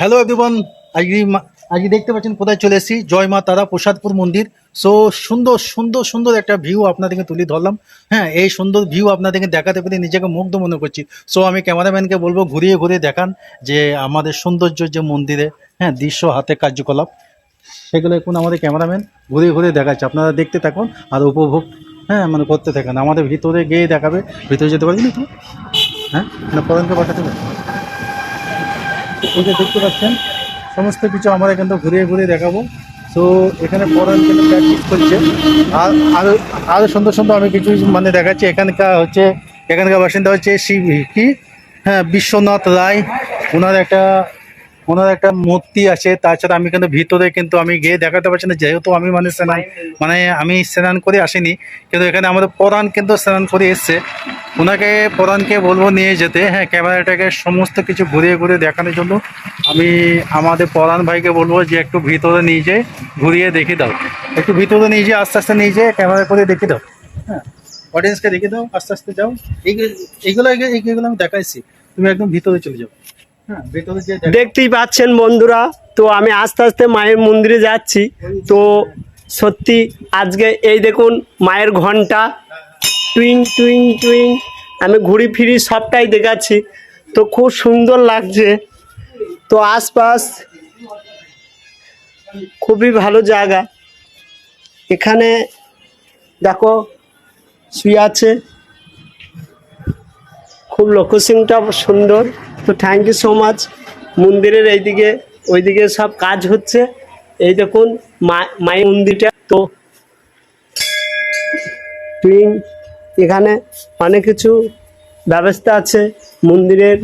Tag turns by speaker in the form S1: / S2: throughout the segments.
S1: Hello everyone আজকে আজকে দেখতে পাচ্ছেন কোথায় চলে এসেছি? জয় মা তারা প্রসাদপুর মন্দির। সো সুন্দর সুন্দর সুন্দর একটা ভিউ আপনাদেরকে তুলে ধরলাম। হ্যাঁ এই সুন্দর ভিউ আপনাদেরকে দেখাতে পেরে নিজেকে মুগ্ধ মনে করছি। সো আমি ক্যামেরাম্যানকে বলব, ঘুরিয়ে ঘুরিয়ে দেখান যে আমাদের সৌন্দর্য যে মন্দিরে হ্যাঁ দৃশ্য হাতে কার্যকলাপ। সেগুলো এখন আমাদের ক্যামেরাম্যান ঘুরিয়ে ঘুরিয়ে দেখাচ্ছে। আপনারা দেখতে থাকুন আর উপভোগ হ্যাঁ মানে করতে থাকেন। আমাদের ভিতরে গিয়ে দেখাবে। ভিতরে যেতে পারবি না তো? হ্যাঁ না পরানকে পাঠাতে পারবে যে দেখতে পাচ্ছেন, সমস্ত কিছু আমরা থেকে ঘুরিয়ে ঘুরিয়ে দেখাবো। তো এখানে পড়ান কিন্তু প্র্যাকটিস করছে। আর আরও আরও সুন্দর সুন্দর আমি কিছু মানে দেখাচ্ছি। এখানকার হচ্ছে, এখানকার বাসিন্দা হচ্ছে শিব কি? হ্যাঁ বিশ্বনাথ রায়। ওনার একটা ওনার একটা মূর্তি আছে। তাছাড়া আমি কিন্তু ভিতরে কিন্তু আমি গিয়ে দেখাতে পারছি না। যেহেতু আমি মানে স্নান মানে আমি স্নান করে আসিনি। কিন্তু এখানে আমাদের পরাণ কিন্তু স্নান করে এসছে। ওনাকে পরাণকে বলব নিয়ে যেতে। হ্যাঁ ক্যামেরাটাকে সমস্ত কিছু ঘুরিয়ে ঘুরিয়ে দেখানোর জন্য আমি আমাদের পরাণ ভাইকে বলব যে একটু ভিতরে নিয়ে যেয়ে ঘুরিয়ে দেখে দাও। একটু ভিতরে নিয়ে যেয়ে, আস্তে আস্তে নিয়ে যেয়ে ক্যামেরা করে দেখে দাও। হ্যাঁ অডিয়েন্সকে দেখে দাও, আস্তে আস্তে যাও। এইগুলো এইগুলো এইগুলো আমি দেখাইছি, তুমি একদম ভিতরে চলে যাও। হ্যাঁ
S2: দেখতেই পাচ্ছেন বন্ধুরা, তো আমি আস্তে আস্তে মায়ের মন্দিরে যাচ্ছি। তো সত্যি আজকে এই দেখুন, মায়ের ঘণ্টা টুইং টুইং টুইং। আমি ঘুরি ফিরি সবটাই দেখাচ্ছি। তো খুব সুন্দর লাগছে। তো আশপাশ খুবই ভালো জায়গা। এখানে দেখো শুয়ে আছে। খুব লোকেশনটা সুন্দর। তো থ্যাংক ইউ সো মাচ মন্দিরের এইদিকে, ওইদিকে সব কাজ হচ্ছে। এই দেখুন মা মায়ের মন্দিরটা। তো টুইং এখানে অনেক কিছু ব্যবস্থা আছে, মন্দিরের।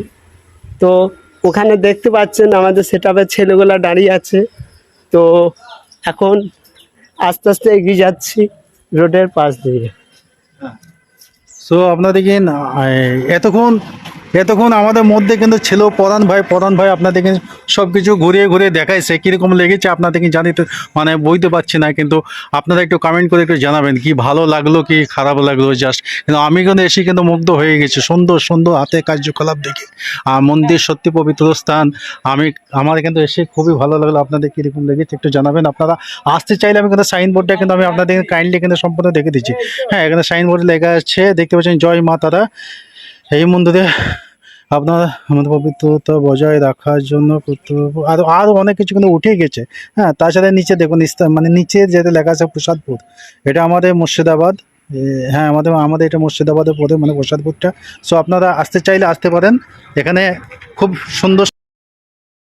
S2: তো ওখানে দেখতে পাচ্ছেন আমাদের সেট আপের ছেলেগুলো দাঁড়িয়ে আছে। তো এখন আস্তে আস্তে এগিয়ে যাচ্ছি রোডের পাশ দিয়ে।
S1: সো আপনাদেরকে না- এতক্ষণ এতক্ষণ আমাদের মধ্যে কিন্তু ছিল পরাণ ভাই পরাণ ভাই আপনাদেরকে সব কিছু ঘুরিয়ে ঘুরিয়ে দেখাইছে কীরকম লেগেছে আপনাদেরকে জানি তো মানে বইতে পারছি না, কিন্তু আপনারা একটু কমেন্ট করে একটু জানাবেন, কি ভালো লাগল, কি খারাপ লাগল জাস্ট কিন্তু আমি কিন্তু এসে কিন্তু মুগ্ধ হয়ে গেছি, সুন্দর সুন্দর হাতে কার্যকলাপ দেখে। আর মন্দির সত্যি পবিত্র স্থান, আমি, আমার কিন্তু এসে খুবই ভালো লাগল, আপনাদের কীরকম লেগেছে একটু জানাবেন আপনারা। আসতে চাইলে আমি কিন্তু সাইনবোর্ডটা কিন্তু আমি আপনাদের কাইন্ডলি কিন্তু সম্পূর্ণ দেখে দিচ্ছি। হ্যাঁ এখানে সাইনবোর্ডে লেখা আছে, দেখতে পাচ্ছেন, জয় মা তারা। এই মন্দিরে আপনার আমাদের পবিত্রতা বজায় রাখার জন্য কর্তব্য আরও অনেক কিছু কিন্তু উঠে গেছে। হ্যাঁ তাছাড়া নিচে দেখুন মানে নিচে যেটা লেখা আছে প্রসাদপুর, এটা আমাদের মুর্শিদাবাদ। হ্যাঁ আমাদের আমাদের এটা মুর্শিদাবাদের পরে মানে প্রসাদপুরটা। সো আপনারা আসতে চাইলে আসতে পারেন। এখানে খুব সুন্দর